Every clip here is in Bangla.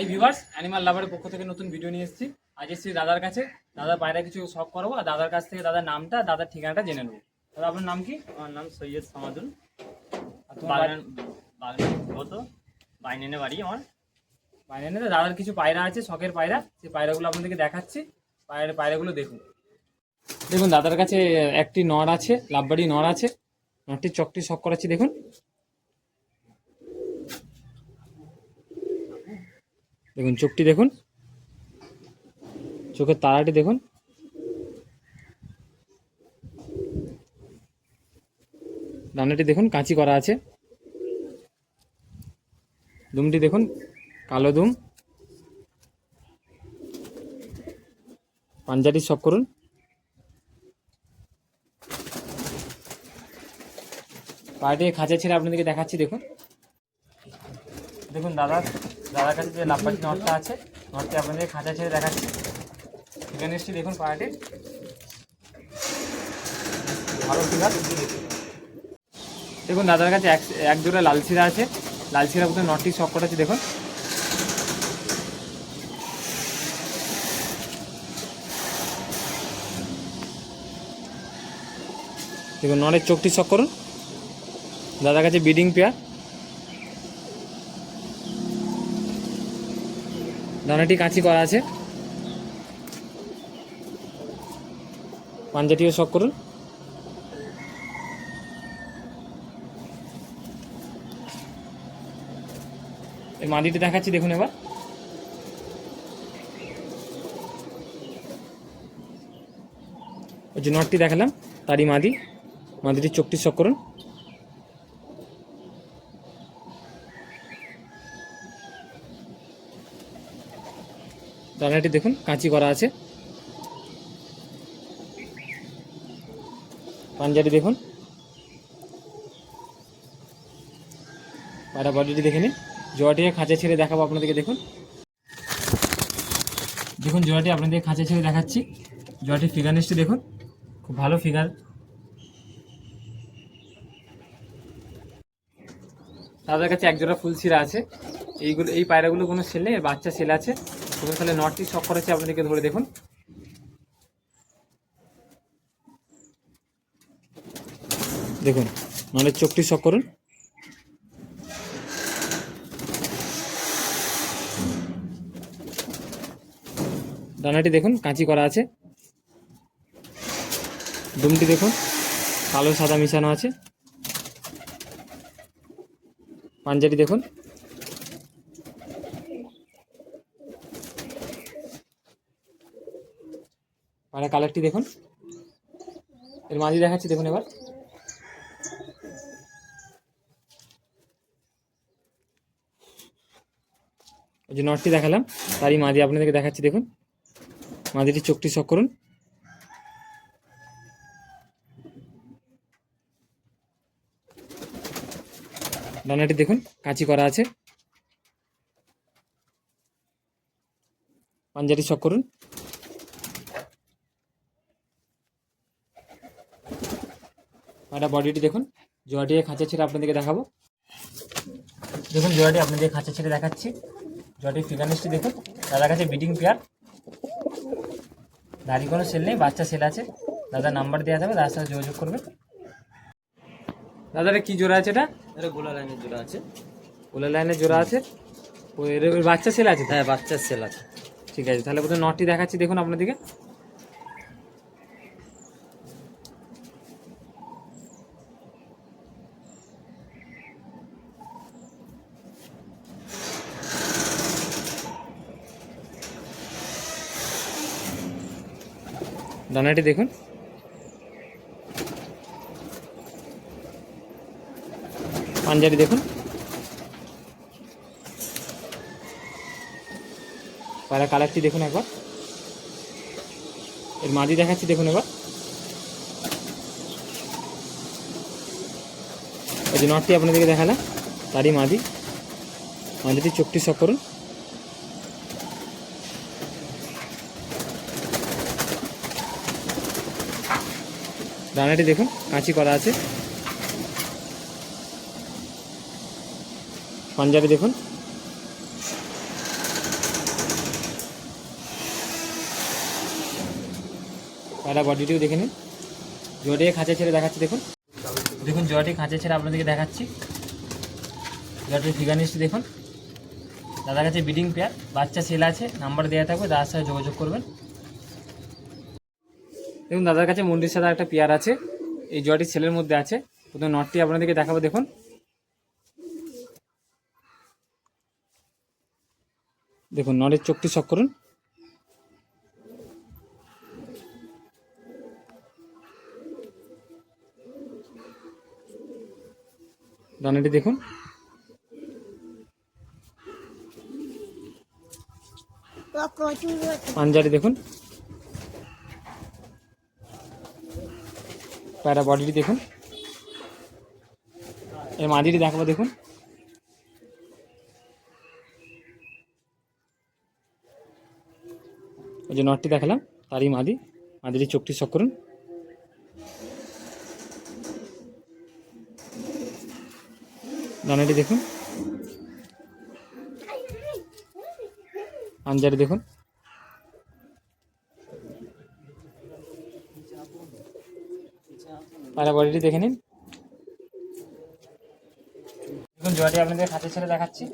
হাই ভিউয়ার্স অ্যানিমাল লাভারের পক্ষ থেকে নতুন ভিডিও নিয়ে এসেছি। আজ এসেছি দাদার কাছে। দাদার পায়রা কিছু শখ করব আর দাদার কাছ থেকে দাদার নামটা দাদার ঠিকানাটা জেনে নেব। দাদা আপনার নাম কি? আমার নাম সৈয়দ সামাদুল। বাগান বাগান বাইনেনে বাড়ি আমার। বাইরে নেই দাদার কিছু পায়রা আছে শখের পায়রা। সেই পায়রাগুলো আপনাদেরকে দেখাচ্ছি। পায়রা পায়রাগুলো দেখুন। দেখুন দাদার কাছে একটি নর আছে লাভবাড়ি নর আছে। নরটির চকটি শখ করাচ্ছি দেখুন। দেখুন, চোখটি দেখুন। চোখের তারাটি দেখুন। ডানাটি দেখুন, কাঁচি করা আছে। দুমটি দেখুন, কালো দুম। পাঞ্জাবি সব করুন। পার্টি খাঁচা ছেড়ে আপনাদেরকে দেখাচ্ছি, দেখুন। দেখুন, দাদা। দাদার কাছে যে লাভবাটি নটটা আছে, নটটি আপনাদের খাঁচা ছেড়ে দেখাচ্ছি। এখানে এসছি দেখুন পার্টি ভালো ফিগার দেখুন দাদার কাছে এক এক লাল শিরা আছে। লাল শিরা মতো নটটি শখ করা আছে, দেখুন। দেখুন নরের চোখটি শখ করুন। দাদার কাছে বিডিং পেয়ার দানাটি কাঁচি করা আছে। পাঞ্জাটিও শখ করুন। এই মাদিটি দেখাচ্ছি, দেখুন এবার। ওই যে নটটি দেখালাম, তারই মাদি মাদিটির চোখটি শখ করুন। দানাটি দেখুন, কাঁচি করা আছে। পাঞ্জাটি দেখুন। পায়রা বডিটি দেখে নিন। জোয়াটিকে খাঁচা ছেড়ে দেখাবো আপনাদেরকে, দেখুন। দেখুন, জোয়াটি আপনাদের খাঁচা ছেড়ে দেখাচ্ছি। জোয়াটির ফিগার নিশ্চয় দেখুন। খুব ভালো ফিগার তাদের কাছে এক জোড়া ফুল ছিঁড়া আছে। এইগুলো এই পায়রাগুলো কোনো এর বাচ্চা সেল আছে। তুমি তাহলে নটটি শখ করেছে, আপনাদেরকে ধরে দেখুন। দেখুন নলের চোখটি শখ করুন। ডানাটি দেখুন, কাঁচি করা আছে। দুমটি দেখুন, কালো সাদা মিশানো আছে। পাঞ্জাটি দেখুন। পায়রা কালারটি দেখুন। এর মাঝি দেখাচ্ছি, দেখুন এবার। ওই যে নটটি দেখালাম, তারই মাদি আপনাদেরকে দেখাচ্ছি, দেখুন। মাদিটির চোখটি শখ করুন। ডানাটি দেখুন, কাঁচি করা আছে। পাঞ্জাটি শখ করুন। এটা বডিটি দেখুন। জোয়াটিকে খাঁচা ছেড়ে আপনাদেরকে দেখাবো। দেখুন জোয়াটি আপনাদের খাঁচা ছেড়ে দেখাচ্ছি। জোয়াটির ফিগানিসটি দেখুন দাদার কাছে বিডিং পেয়ার দাড়ি কোনো সেল নেই বাচ্চা সেল আছে। দাদার নাম্বার দেওয়া যাবে দাদার সাথে যোগাযোগ করবে। দাদার কি জোড়া আছে এটা? এটা গোলা লাইনের জোড়া আছে। ওলা লাইনের জোড়া আছে। ও এর এর বাচ্চা সেল আছে? হ্যাঁ বাচ্চার সেল আছে। ঠিক আছে তাহলে প্রথমে নটটি দেখাচ্ছি দেখুন আপনাদেরকে। দানাটি দেখুন। পাঞ্জাবি দেখুন। পায়রা কালারটি দেখুন একবার। এর মাদি দেখাচ্ছি, দেখুন এবার ওই যে নটটি আপনাদেরকে দেখালাম, তারই মাদি। মাদিটির চোখটি শখ করুন। দানাটি দেখুন, কাঁচি করা আছে। পাঞ্জাবি দেখুন। একটা বডিটিও দেখে নিন। জোয়াটিকে খাঁচা ছেড়ে দেখাচ্ছি, দেখুন। দেখুন, জোয়াটি খাঁচা ছেড়ে আপনাদেরকে দেখাচ্ছি। জোয়াটির ফিগানিসটি দেখুন। দাদার কাছে বিডিং পেয়ার বাচ্চা ছেলে আছে নাম্বার দেওয়া থাকবে দাদার সাথে যোগাযোগ করবেন। দেখুন দাদার কাছে মন্দির সাদা একটা পেয়ার আছে। এই জোয়াটি ছেলের মধ্যে আছে। প্রথমে নটটি আপনাদেরকে দেখাবো দেখুন। দেখুন নরের চোখটি শক করুন। ডানাটি দেখুন। পাঞ্জারি দেখুন। প্যারা বডিটি দেখুন। এর মাদিটি দেখাবো, দেখুন। ওই যে নটটি দেখালাম, তারই মাদি মাদিটি চোখটি শক করুন। দানাটি দেখুন। আঞ্জারি দেখুন। পায়রা বডিটি দেখে নিন। দেখুন জোয়াটি আপনাদের খাঁচা ছেড়ে দেখাচ্ছি।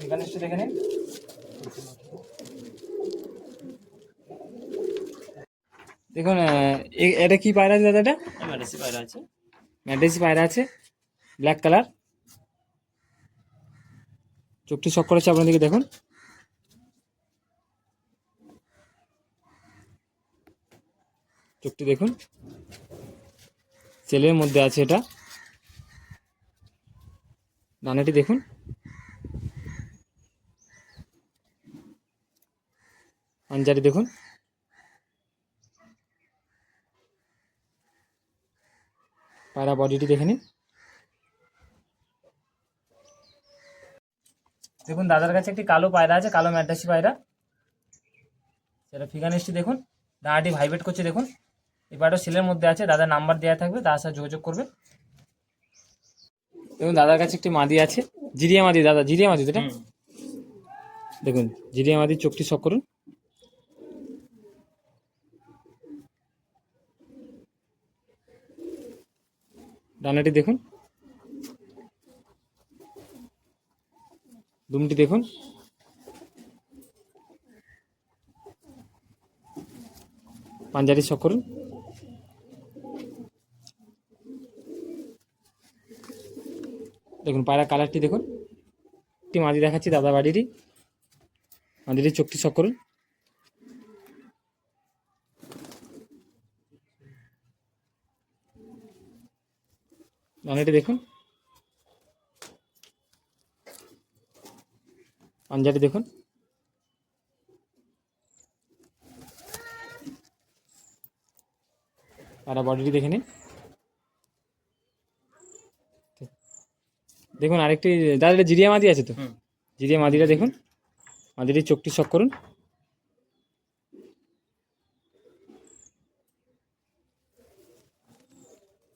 ফিগানিস্ট দেখে নিন। দেখুন এ- এটা কি পায়রা আছে দাদা এটা এমআরএসি পায়রা আছে। ম্যাডেসি পায়রা আছে ব্ল্যাক কালার চোখটি শক করেছে আপনাদেরকে দেখুন। চোখটি দেখুন। সেলের মধ্যে আছে এটা। দানাটি দেখুন। পাঞ্জারি দেখুন। পায়রা বডিটি দেখে নিন। দেখুন, দাদার কাছে একটি কালো পায়রা আছে, কালো ম্যাডাসি পায়রা। সেটা ফিগানিস্টি দেখুন। দাঁড়াটি ভাইব্রেট করছে, দেখুন। এই পায়রাটা সেলের মধ্যে আছে দাদার নাম্বার দেওয়া থাকবে তার সাথে যোগাযোগ করবে। দেখুন দাদার কাছে একটি মাদি আছে জিরিয়া মাদি দাদা জিরিয়া মাদি এটা? দেখুন জিরিয়া মাদি চোখটি শক করুন। ডানাটি দেখুন। দুমটি দেখুন। পাঞ্জারি শক করুন। দেখুন, পায়রা কালারটি দেখুন। একটি মাদি দেখাচ্ছি, দাদা বাড়িরই। মাদিটির চোখটি শক করুন। ডানাটি দেখুন। পাঞ্জাটি দেখুন। তারা বডিটি দেখে নিন। দেখুন আরেকটি দাদা এটা জিরিয়া মাদি আছে তো? জিরিয়া মাদিটা দেখুন। মাদিটির চোখটি শক করুন।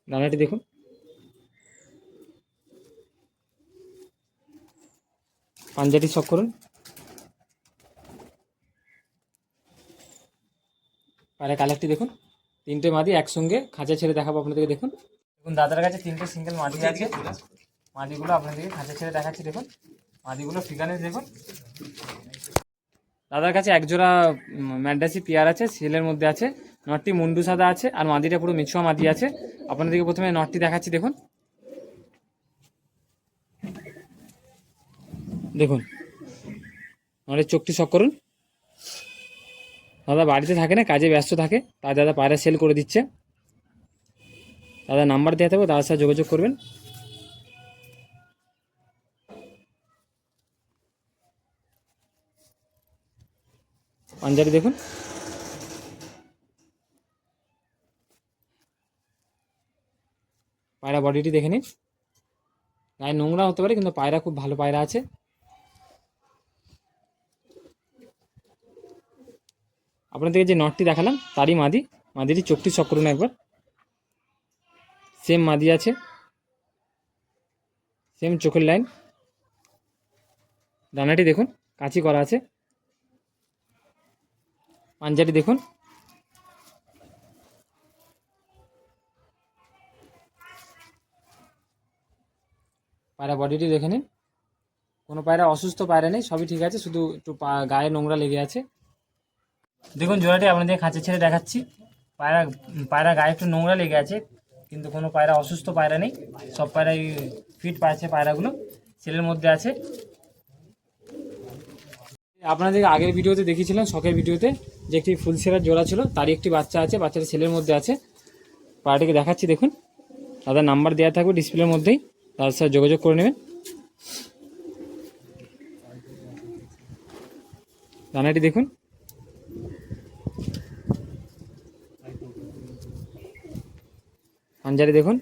ডানাটি দেখুন। পাঞ্জাটি শক করুন। পারে কালারটি দেখুন। তিনটে মাদি একসঙ্গে খাঁচা ছেড়ে দেখাবো আপনাদেরকে দেখুন। দেখুন দাদার কাছে তিনটে সিঙ্গেল মাদি আছে। মাদিগুলো আপনাদেরকে খাঁচা ছেড়ে দেখাচ্ছি, দেখুন। মাদিগুলো ফিগানে দেখুন। দাদার কাছে একজোড়া ম্যান্ডাসি পেয়ার আছে, সেলের মধ্যে আছে। নটটি মুন্ডু সাদা আছে, আর মাদিটা পুরো মিছুয়া মাদি আছে। আপনাদেরকে প্রথমে নটটি দেখাচ্ছি, দেখুন। দেখুন। নটের চোখটি শক করুন। দাদা বাড়িতে থাকে না, কাজে ব্যস্ত থাকে, তাই দাদা পায়রা সেল করে দিচ্ছে। দাদা নাম্বার দেওয়া থাকবে দাদার সাথে যোগাযোগ করবেন। পাঞ্জাবি দেখুন। পায়রা বডিটি দেখে নিন। গায়ে নোংরা হতে পারে, কিন্তু পায়রা খুব ভালো পায়রা আছে। আপনাদেরকে যে নটটি দেখালাম, তারই মাদি। মাদিটি চোখটি শক করুন একবার। সেম মাদি আছে। সেম চোখের লাইন ডানাটি দেখুন, কাঁচি করা আছে। পাঞ্জাটি দেখুন। পায়রা বডিটি দেখে নিন। কোনো পায়রা অসুস্থ, পায়রা নেই, সবই ঠিক আছে, শুধু একটু গায়ে নোংরা লেগে আছে। দেখুন, জোড়াটি আপনাদের খাঁচা ছেড়ে দেখাচ্ছি। পায়রা পায়রা গায়ে একটু নোংরা লেগে আছে, কিন্তু কোনো পায়রা অসুস্থ, পায়রা নেই। সব পায়রাই ফিট পাচ্ছে পায়রাগুলো। ছেলের মধ্যে আছে। আপনাদের আগের ভিডিওতে দেখিয়েছিলাম, শখের ভিডিওতে, যে একটি ফুল সেরার জোড়া ছিল, তারই একটি বাচ্চা আছে, বাচ্চাটা ছেলের মধ্যে আছে। পায়রাটিকে দেখাচ্ছি, দেখুন। দাদার নাম্বার দেওয়া থাকবে ডিসপ্লের মধ্যেই, তার সাথে যোগাযোগ করে নেবেন। দানাটি দেখুন। পাঞ্জারি দেখুন।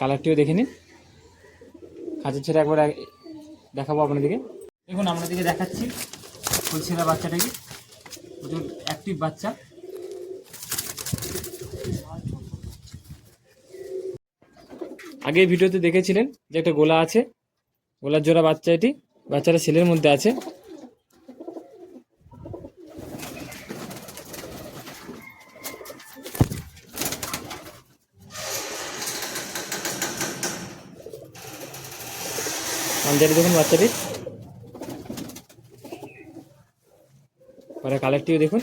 কালারটিও দেখে নিন। খাঁচা ছেড়ে একবার দেখাবো আপনাদেরকে। দেখুন, আপনাদেরকে দেখাচ্ছি ফুলছেরা বাচ্চাটাকে। প্রচুর অ্যাক্টিভ বাচ্চা। আগে ভিডিওতে দেখেছিলেন যে একটা গোলা আছে। গোলার জোড়া বাচ্চা এটি বাচ্চাটা ছেলের মধ্যে আছে। পাঞ্জাবি দেখুন বাচ্চাটি। পরে কালেক্টিভ দেখুন।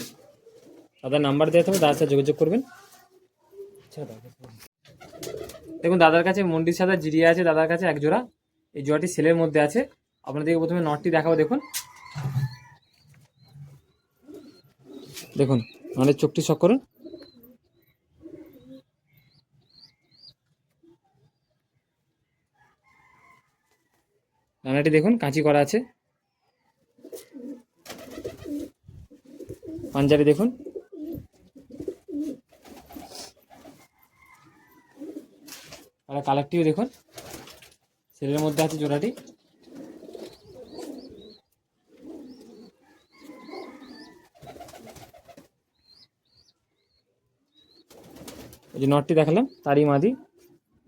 দাদার নাম্বার দেওয়া থাকবে দাদার সাথে যোগাযোগ করবেন। দেখুন, দাদার কাছে মন্ডির সাদা জিরিয়া আছে, দাদার কাছে এক জোড়া। এই জোড়াটি সেলের মধ্যে আছে। আপনাদেরকে প্রথমে নটটি দেখাবো, দেখুন। দেখুন নটের চোখটি শক করুন। রান্নাটি দেখুন, কাঁচি করা আছে। পাঞ্জাবি দেখুন। আর কালারটিও দেখুন। সেলের মধ্যে আছে জোড়াটি। যে নটটি দেখালাম, তারই মাদি।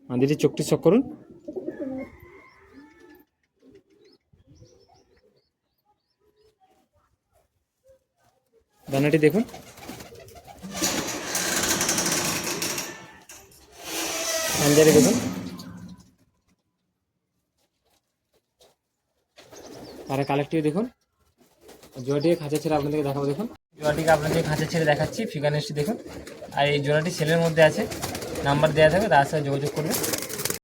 মাদিটি চোখটি চক করুন। দানাটি দেখুন। পাঞ্জারি দেখুন। আর কালেক্টিভ দেখুন। জোড়াটিকে খাঁচা ছেড়ে আপনাদেরকে দেখাবো, দেখুন। জোড়াটিকে আপনাদের খাঁচা ছেড়ে দেখাচ্ছি ফিগার দেখুন। আর এই জোড়াটি ছেলের মধ্যে আছে, নাম্বার দেওয়া থাকবে, তার সাথে যোগাযোগ করবে